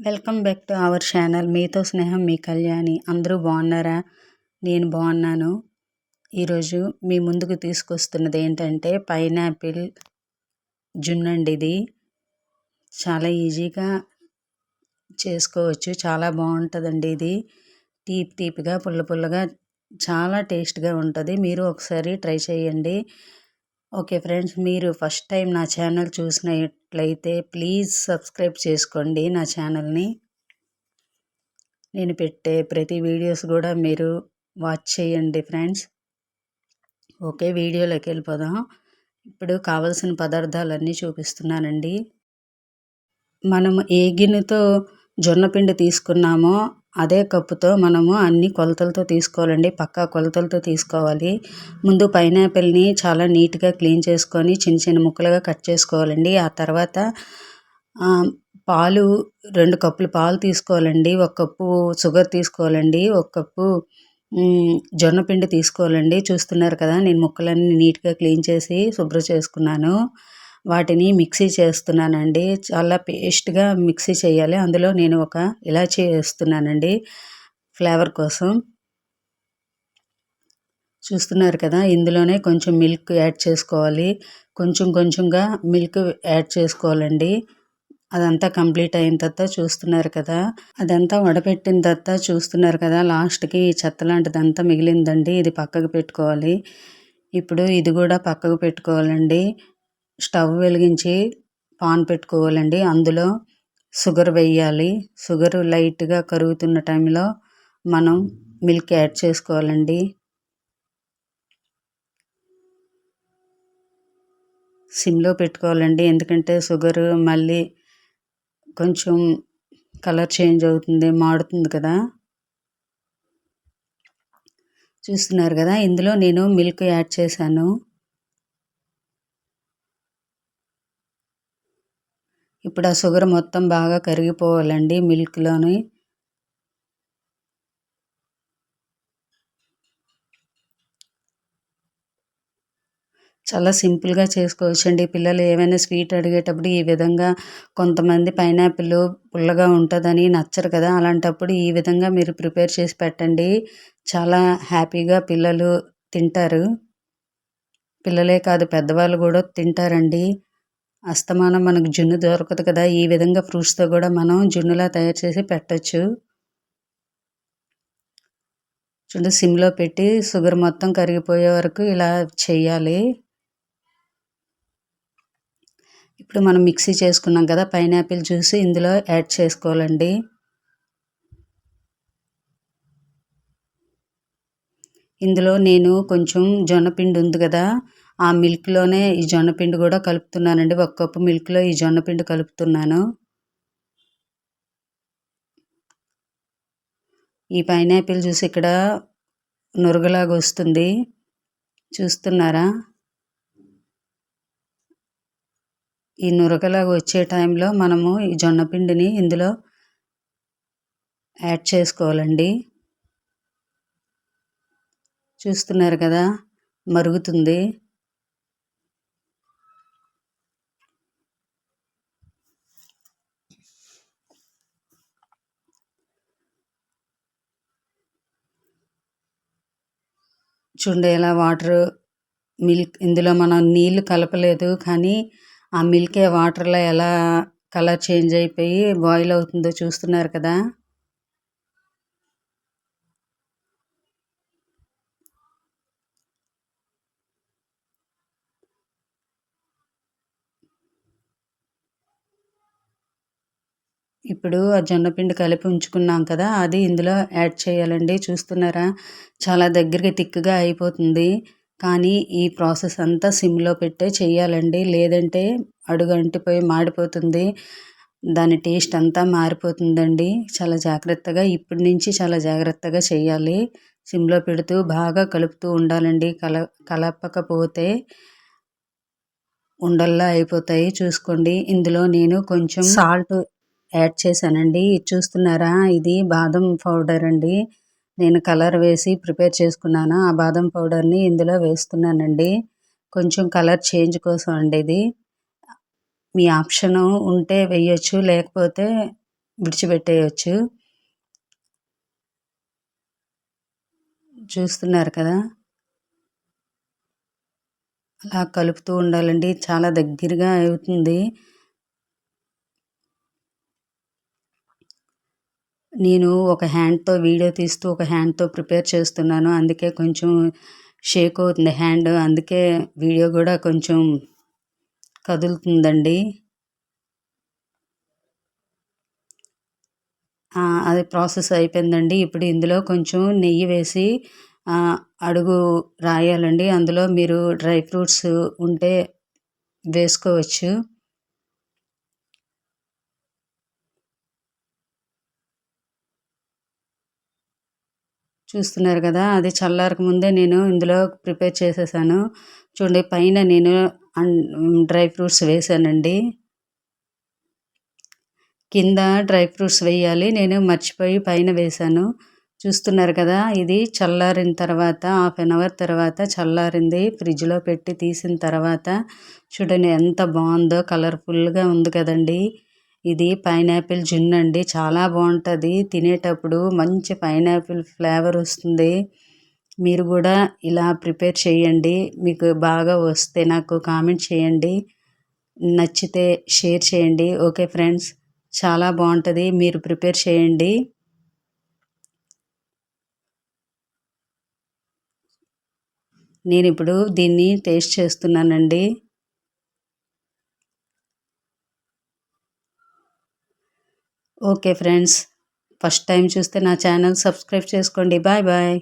Welcome back to our channel. మీతో స్నేహం మీ కళ్యాణి. అందరూ బాగున్నారా? నేను బాగున్నాను. ఈరోజు మీ ముందుకు తీసుకొస్తున్నది ఏంటంటే పైనాపిల్ జున్నండి ఇది చాలా ఈజీగా చేసుకోవచ్చు. చాలా బాగుంటుందండి ఇది. తీపి తీపిగా పుల్ల పుల్లగా చాలా టేస్ట్గా ఉంటుంది. మీరు ఒకసారి ట్రై చేయండి. ఓకే ఫ్రెండ్స్ మీరు ఫస్ట్ టైం నా ఛానల్ చూసినట్లయితే ప్లీజ్ సబ్స్క్రైబ్ చేసుకోండి నా ఛానల్ని. నేను పెట్టే ప్రతి వీడియోస్ కూడా మీరు వాచ్ చేయండి ఫ్రెండ్స్. ఓకే వీడియోలోకి వెళ్ళిపోదాం. ఇప్పుడు కావలసిన పదార్థాలన్నీ చూపిస్తున్నానండి. మనం ఏ గిన్నెతో జొన్నపిండి తీసుకున్నామో అదే కప్పుతో మనము అన్ని కొలతలతో తీసుకోవాలండి. పక్కా కొలతలతో తీసుకోవాలి. ముందు పైనాపిల్ని చాలా నీట్గా క్లీన్ చేసుకొని చిన్న చిన్న ముక్కలుగా కట్ చేసుకోవాలండి. ఆ తర్వాత పాలు రెండు కప్పులు పాలు తీసుకోవాలండి. ఒక కప్పు షుగర్ తీసుకోవాలండి. ఒక కప్పు జొన్న పిండి తీసుకోవాలండి. చూస్తున్నారు కదా నేను ముక్కలన్నీ నీట్గా క్లీన్ చేసి శుభ్రం చేసుకున్నాను. వాటిని మిక్సీ చేస్తున్నానండి. చాలా పేస్ట్గా మిక్సీ చేయాలి. అందులో నేను ఒక ఇలాచీ వేస్తున్నానండి. ఫ్లేవర్ కోసం. చూస్తున్నారు కదా ఇందులోనే కొంచెం మిల్క్ యాడ్ చేసుకోవాలి. కొంచెం కొంచెంగా మిల్క్ యాడ్ చేసుకోవాలండి. అదంతా కంప్లీట్ అయిన తర్వాత చూస్తున్నారు కదా అదంతా వడపెట్టిన తర్వాత చూస్తున్నారు కదా లాస్ట్కి చెత్త లాంటిదంతా మిగిలిందండి. ఇది పక్కకు పెట్టుకోవాలి. ఇప్పుడు ఇది కూడా పక్కకు పెట్టుకోవాలండి. స్టవ్ వెలిగించి పాన్ పెట్టుకోవాలండి. అందులో షుగర్ వేయాలి. షుగర్ లైట్గా కరుగుతున్న టైంలో మనం మిల్క్ యాడ్ చేసుకోవాలండి. సిమ్లో పెట్టుకోవాలండి. ఎందుకంటే షుగర్ మళ్ళీ కొంచెం కలర్ చేంజ్ అవుతుంది మాడుతుంది కదా. చూస్తున్నారు కదా ఇందులో నేను మిల్క్ యాడ్ చేశాను. ఇప్పుడు ఆ షుగర్ మొత్తం బాగా కరిగిపోవాలండి మిల్క్లోని. చాలా సింపుల్గా చేసుకోవచ్చండి. పిల్లలు ఏమైనా స్వీట్ అడిగేటప్పుడు ఈ విధంగా కొంతమంది పైనాపిల్ పుల్లగా ఉంటుందని నచ్చరు కదా. అలాంటప్పుడు ఈ విధంగా మీరు ప్రిపేర్ చేసి పెట్టండి. చాలా హ్యాపీగా పిల్లలు తింటారు. పిల్లలే కాదు పెద్దవాళ్ళు కూడా తింటారండి. అస్తమానం మనకు జున్ను దొరకదు కదా. ఈ విధంగా ఫ్రూట్స్తో కూడా మనం జున్నులా తయారు చేసి పెట్టచ్చు. చూడండి సిమ్లో పెట్టి షుగర్ మొత్తం కరిగిపోయే వరకు ఇలా చేయాలి ఇప్పుడు మనం మిక్సీ చేసుకున్నాం కదా పైనాపిల్ జ్యూస్ ఇందులో యాడ్ చేసుకోవాలండి. ఇందులో నేను కొంచెం జొన్నపిండి ఉంది కదా ఆ మిల్క్లోనే ఈ జొన్నపిండి కూడా కలుపుతున్నానండి. ఒక కప్పు మిల్క్లో ఈ జొన్నపిండి కలుపుతున్నాను. ఈ పైనాపిల్ జ్యూస్ ఇక్కడ నురగలాగా వస్తుంది. చూస్తున్నారా? ఈ నురగలాగా వచ్చే టైంలో మనము ఈ జొన్నపిండిని ఇందులో యాడ్ చేసుకోవాలండి. చూస్తున్నారు కదా? మరుగుతుంది. చూడండి వాటర్ మిల్క్ ఇందులో మనం నీళ్ళు కలపలేదు కానీ ఆ మిల్కే వాటర్లో ఎలా కలర్ చేంజ్ అయిపోయి బాయిల్ అవుతుందో చూస్తున్నారు కదా. ఇప్పుడు ఆ జొన్నపిండి కలిపి ఉంచుకున్నాం కదా అది ఇందులో యాడ్ చేయాలండి. చూస్తున్నారా? చాలా దగ్గరికి తిక్కుగా అయిపోతుంది. కానీ ఈ ప్రాసెస్ అంతా సిమ్లో పెట్టే చేయాలండి. లేదంటే అడుగు అంటిపోయి మాడిపోతుంది. దాని టేస్ట్ అంతా మారిపోతుందండి. చాలా జాగ్రత్తగా ఇప్పటి నుంచి చాలా జాగ్రత్తగా చేయాలి. సిమ్లో పెడుతూ బాగా కలుపుతూ ఉండాలండి. కల కలపకపోతే ఉండల్లా అయిపోతాయి. చూసుకోండి. ఇందులో నేను కొంచెం సాల్ట్ యాడ్ చేశానండి. ఇది చూస్తున్నారా? ఇది బాదం పౌడర్ అండి. నేను కలర్ వేసి ప్రిపేర్ చేసుకున్నాను. ఆ బాదం పౌడర్ని ఇందులో వేస్తున్నానండి. కొంచెం కలర్ చేంజ్ కోసం అండి ఇది. మీ ఆప్షన్ ఉంటే వేయచ్చు లేకపోతే విడిచిపెట్టేయచ్చు. చూస్తున్నారు కదా? అలా కలుపుతూ ఉండాలండి. చాలా దగ్గరగా అవుతుంది. నేను ఒక హ్యాండ్తో వీడియో తీస్తూ ఒక హ్యాండ్తో ప్రిపేర్ చేస్తున్నాను. అందుకే కొంచెం షేక్ అవుతుంది హ్యాండ్. అందుకే వీడియో కూడా కొంచెం కదులుతుందండి. అది ప్రాసెస్ అయిపోయిందండి. ఇప్పుడు ఇందులో కొంచెం నెయ్యి వేసి అడుగు రాయాలండి. అందులో మీరు డ్రై ఫ్రూట్స్ ఉంటే వేసుకోవచ్చు. చూస్తున్నారు కదా అది చల్లారక ముందే నేను ఇందులో ప్రిపేర్ చేసేసాను. చూడండి పైన నేను డ్రై ఫ్రూట్స్ వేసానండి. కింద డ్రై ఫ్రూట్స్ వేయాలి. నేను మర్చిపోయి పైన వేశాను చూస్తున్నారు కదా ఇది చల్లారిన తర్వాత హాఫ్ అన్ అవర్ తర్వాత చల్లారింది. ఫ్రిడ్జ్లో పెట్టి తీసిన తర్వాత చూడండి ఎంత బాగుందో కలర్ఫుల్గా ఉంది కదండీ. ఇది పైనాపిల్ జున్ అండి. చాలా బాగుంటుంది. తినేటప్పుడు మంచి పైనాపిల్ ఫ్లేవర్ వస్తుంది. మీరు కూడా ఇలా ప్రిపేర్ చేయండి. మీకు బాగా వస్తే నాకు కామెంట్ చేయండి. నచ్చితే షేర్ చేయండి. ఓకే ఫ్రెండ్స్ చాలా బాగుంటుంది. మీరు ప్రిపేర్ చేయండి. నేను ఇప్పుడు దీన్ని టేస్ట్ చేస్తున్నానండి. ఓకే ఫ్రెండ్స్ ఫస్ట్ టైం చూస్తే నా ఛానల్ సబ్స్క్రైబ్ చేసుకోండి. Bye bye.